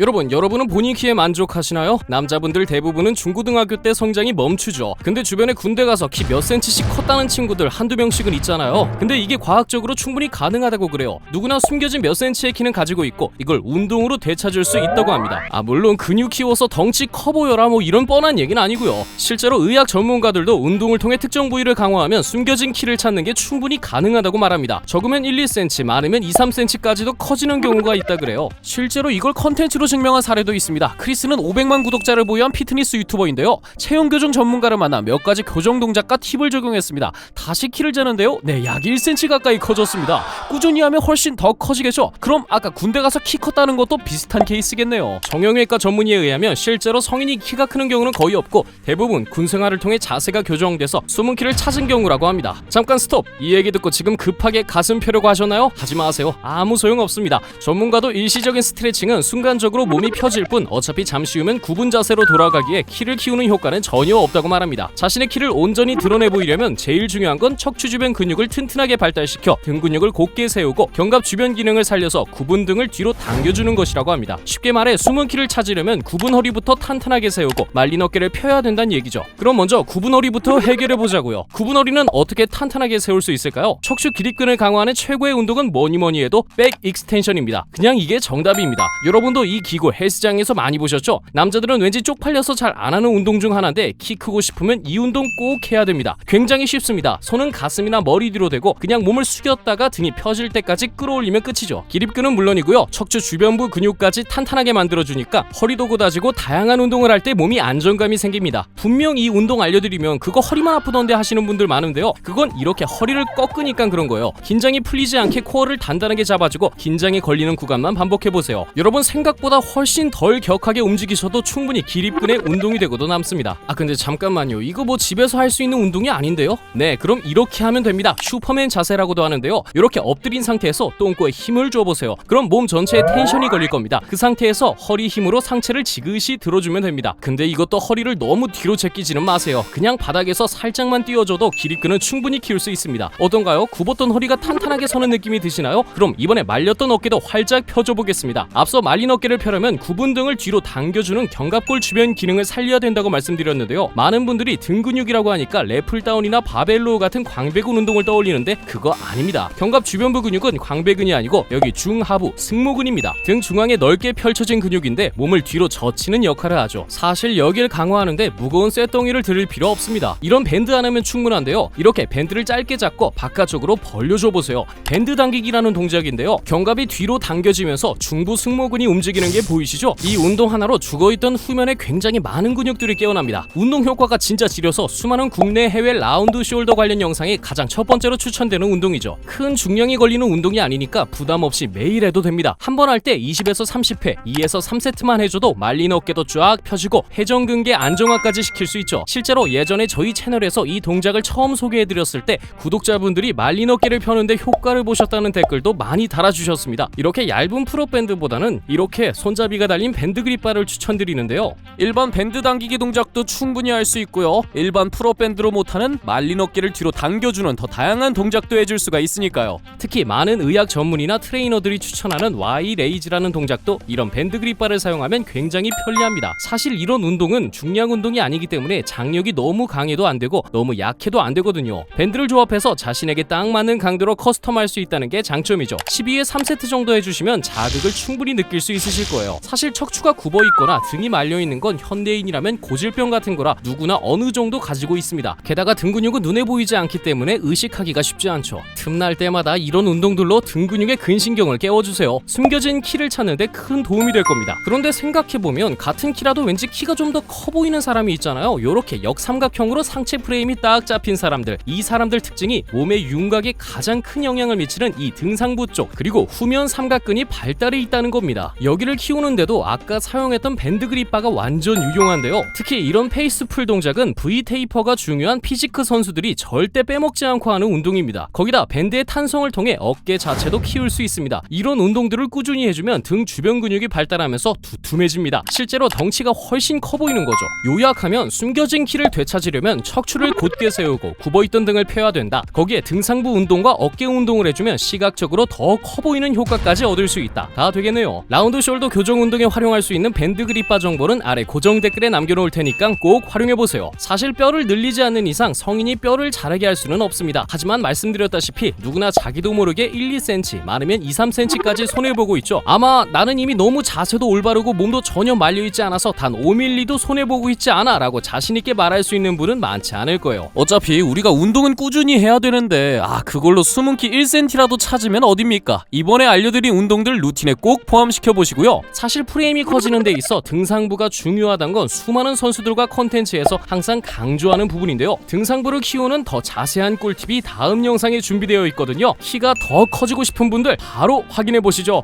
여러분, 여러분은 본인 키에 만족하시나요? 남자분들 대부분은 중고등학교 때 성장이 멈추죠. 근데 주변에 군대 가서 키 몇 센치씩 컸다는 친구들 한두 명씩은 있잖아요. 근데 이게 과학적으로 충분히 가능하다고 그래요. 누구나 숨겨진 몇 센치의 키는 가지고 있고 이걸 운동으로 되찾을 수 있다고 합니다. 아, 물론 근육 키워서 덩치 커 보여라 뭐 이런 뻔한 얘기는 아니고요. 실제로 의학 전문가들도 운동을 통해 특정 부위를 강화하면 숨겨진 키를 찾는 게 충분히 가능하다고 말합니다. 적으면 1, 2cm, 많으면 2, 3cm까지도 커지는 경우가 있다 그래요. 실제로 이걸 컨텐츠로 증명한 사례도 있습니다. 크리스는 500만 구독자를 보유한 피트니스 유튜버인데요. 체형 교정 전문가를 만나 몇 가지 교정 동작과 팁을 적용했습니다. 다시 키를 재는데요. 네, 약 1cm 가까이 커졌습니다. 꾸준히 하면 훨씬 더 커지겠죠. 그럼 아까 군대 가서 키 컸다는 것도 비슷한 케이스겠네요. 정형외과 전문의에 의하면 실제로 성인이 키가 크는 경우는 거의 없고 대부분 군 생활을 통해 자세가 교정돼서 숨은 키를 찾은 경우라고 합니다. 잠깐 스톱. 이 얘기 듣고 지금 급하게 가슴 펴려고 하셨나요? 하지 마세요. 아무 소용 없습니다. 전문가도 일시적인 스트레칭은 순간적으로 몸이 펴질 뿐 어차피 잠시 후면 구분 자세로 돌아가기에 키를 키우는 효과는 전혀 없다고 말합니다. 자신의 키를 온전히 드러내 보이려면 제일 중요한 건 척추 주변 근육을 튼튼하게 발달시켜 등 근육을 곧게 세우고 견갑 주변 기능을 살려서 구분 등을 뒤로 당겨주는 것이라고 합니다. 쉽게 말해 숨은 키를 찾으려면 구분 허리부터 탄탄하게 세우고 말린 어깨를 펴야 된다는 얘기죠. 그럼 먼저 구분 허리부터 해결해 보자고요. 구분 허리는 어떻게 탄탄하게 세울 수 있을까요? 척추 기립근을 강화하는 최고의 운동은 뭐니 뭐니 해도 백 익스텐션입니다. 그냥 이게 정답입니다. 여러분도 이 기구 헬스장에서 많이 보셨죠? 남자들은 왠지 쪽팔려서 잘 안 하는 운동 중 하나인데 키 크고 싶으면 이 운동 꼭 해야 됩니다. 굉장히 쉽습니다. 손은 가슴이나 머리 뒤로 대고 그냥 몸을 숙였다가 등이 펴질 때까지 끌어올리면 끝이죠. 기립근은 물론이고요. 척추 주변부 근육까지 탄탄하게 만들어주니까 허리도 곧아지고 다양한 운동을 할 때 몸이 안정감이 생깁니다. 분명 이 운동 알려드리면 그거 허리만 아프던데 하시는 분들 많은데요. 그건 이렇게 허리를 꺾으니까 그런 거예요. 긴장이 풀리지 않게 코어를 단단하게 잡아주고 긴장이 걸리는 구간만 반복해보세요. 여러분 생각보다 훨씬 덜 격하게 움직이셔도 충분히 기립근의 운동이 되고도 남습니다. 아 근데 잠깐만요. 이거 뭐 집에서 할 수 있는 운동이 아닌데요? 네, 그럼 이렇게 하면 됩니다. 슈퍼맨 자세라고도 하는데요. 이렇게 엎드린 상태에서 똥꼬에 힘을 줘보세요. 그럼 몸 전체에 텐션이 걸릴 겁니다. 그 상태에서 허리 힘으로 상체를 지그시 들어주면 됩니다. 근데 이것도 허리를 너무 뒤로 제끼지는 마세요. 그냥 바닥에서 살짝만 띄워줘도 기립근은 충분히 키울 수 있습니다. 어떤가요? 굽었던 허리가 탄탄하게 서는 느낌이 드시나요? 그럼 이번에 말렸던 어깨도 활짝 펴줘 보겠습니다. 앞서 말린 어깨를 펴려면 구분 등을 뒤로 당겨주는 견갑골 주변 기능을 살려야 된다고 말씀드렸는데요. 많은 분들이 등 근육이라고 하니까 래플다운이나 바벨로 같은 광배근 운동을 떠올리는데 그거 아닙니다. 견갑 주변부 근육은 광배근이 아니고 여기 중하부 승모근입니다. 등 중앙에 넓게 펼쳐진 근육인데 몸을 뒤로 젖히는 역할을 하죠. 사실 여기를 강화하는데 무거운 쇳덩이를 들을 필요 없습니다. 이런 밴드 하나면 충분한데요. 이렇게 밴드를 짧게 잡고 바깥쪽으로 벌려줘 보세요. 밴드 당기기라는 동작인데요. 견갑이 뒤로 당겨지면서 중부 승모근이 움직이는 게 보이시죠? 이 운동 하나로 죽어있던 후면에 굉장히 많은 근육들이 깨어납니다. 운동 효과가 진짜 지려서 수많은 국내 해외 라운드 숄더 관련 영상이 가장 첫 번째로 추천되는 운동이죠. 큰 중량이 걸리는 운동이 아니니까 부담 없이 매일 해도 됩니다. 한 번 할 때 20에서 30회, 2에서 3세트만 해줘도 말린 어깨도 쫙 펴지고 회전근개 안정화까지 시킬 수 있죠. 실제로 예전에 저희 채널에서 이 동작을 처음 소개해드렸을 때 구독자분들이 말린 어깨를 펴는데 효과를 보셨다는 댓글도 많이 달아주셨습니다. 이렇게 얇은 프로밴드보다는 이렇게 손잡이가 달린 밴드 그립바를 추천드리는데요. 일반 밴드 당기기 동작도 충분히 할 수 있고요. 일반 프로 밴드로 못하는 말린 어깨를 뒤로 당겨주는 더 다양한 동작도 해줄 수가 있으니까요. 특히 많은 의학 전문이나 트레이너들이 추천하는 Y 레이즈라는 동작도 이런 밴드 그립바를 사용하면 굉장히 편리합니다. 사실 이런 운동은 중량 운동이 아니기 때문에 장력이 너무 강해도 안 되고 너무 약해도 안 되거든요. 밴드를 조합해서 자신에게 딱 맞는 강도로 커스텀할 수 있다는 게 장점이죠. 12에 3세트 정도 해주시면 자극을 충분히 느낄 수 있으실 거예요. 사실 척추가 굽어 있거나 등이 말려 있는 건 현대인이라면 고질병 같은 거라 누구나 어느 정도 가지고 있습니다. 게다가 등 근육은 눈에 보이지 않기 때문에 의식하기가 쉽지 않죠. 틈날 때마다 이런 운동들로 등 근육의 근신경을 깨워주세요. 숨겨진 키를 찾는데 큰 도움이 될 겁니다. 그런데 생각해보면 같은 키라도 왠지 키가 좀 더 커 보이는 사람이 있잖아요. 요렇게 역삼각형으로 상체 프레임이 딱 잡힌 사람들. 이 사람들 특징이 몸의 윤곽에 가장 큰 영향을 미치는 이 등상부 쪽 그리고 후면 삼각근이 발달해 있다는 겁니다. 여기를 키우는데도 아까 사용했던 밴드 그립바가 완전 유용한데요. 특히 이런 페이스 풀 동작은 V 테이퍼가 중요한 피지크 선수들이 절대 빼먹지 않고 하는 운동입니다. 거기다 밴드의 탄성을 통해 어깨 자체도 키울 수 있습니다. 이런 운동들을 꾸준히 해주면 등 주변 근육이 발달하면서 두툼해집니다. 실제로 덩치가 훨씬 커 보이는 거죠. 요약하면 숨겨진 키를 되찾으려면 척추를 곧게 세우고 굽어있던 등을 펴야 된다. 거기에 등상부 운동과 어깨 운동을 해주면 시각적으로 더 커 보이는 효과까지 얻을 수 있다. 다 되겠네요. 라운드 숄더 여러분들도 교정 운동에 활용할 수 있는 밴드 그립바 정보는 아래 고정 댓글에 남겨놓을 테니까 꼭 활용해 보세요. 사실 뼈를 늘리지 않는 이상 성인이 뼈를 자라게 할 수는 없습니다. 하지만 말씀드렸다시피 누구나 자기도 모르게 1, 2cm, 많으면 2, 3cm까지 손해 보고 있죠. 아마 나는 이미 너무 자세도 올바르고 몸도 전혀 말려 있지 않아서 단 5mm도 손해 보고 있지 않아 라고 자신 있게 말할 수 있는 분은 많지 않을 거예요. 어차피 우리가 운동은 꾸준히 해야 되는데 아 그걸로 숨은 키 1cm라도 찾으면 어딥니까? 이번에 알려드린 운동들 루틴에 꼭 포함시켜 보시고 요. 사실 프레임이 커지는 데 있어 등상부가 중요하단 건 수많은 선수들과 컨텐츠에서 항상 강조하는 부분인데요. 등상부를 키우는 더 자세한 꿀팁이 다음 영상에 준비되어 있거든요. 키가 더 커지고 싶은 분들 바로 확인해 보시죠.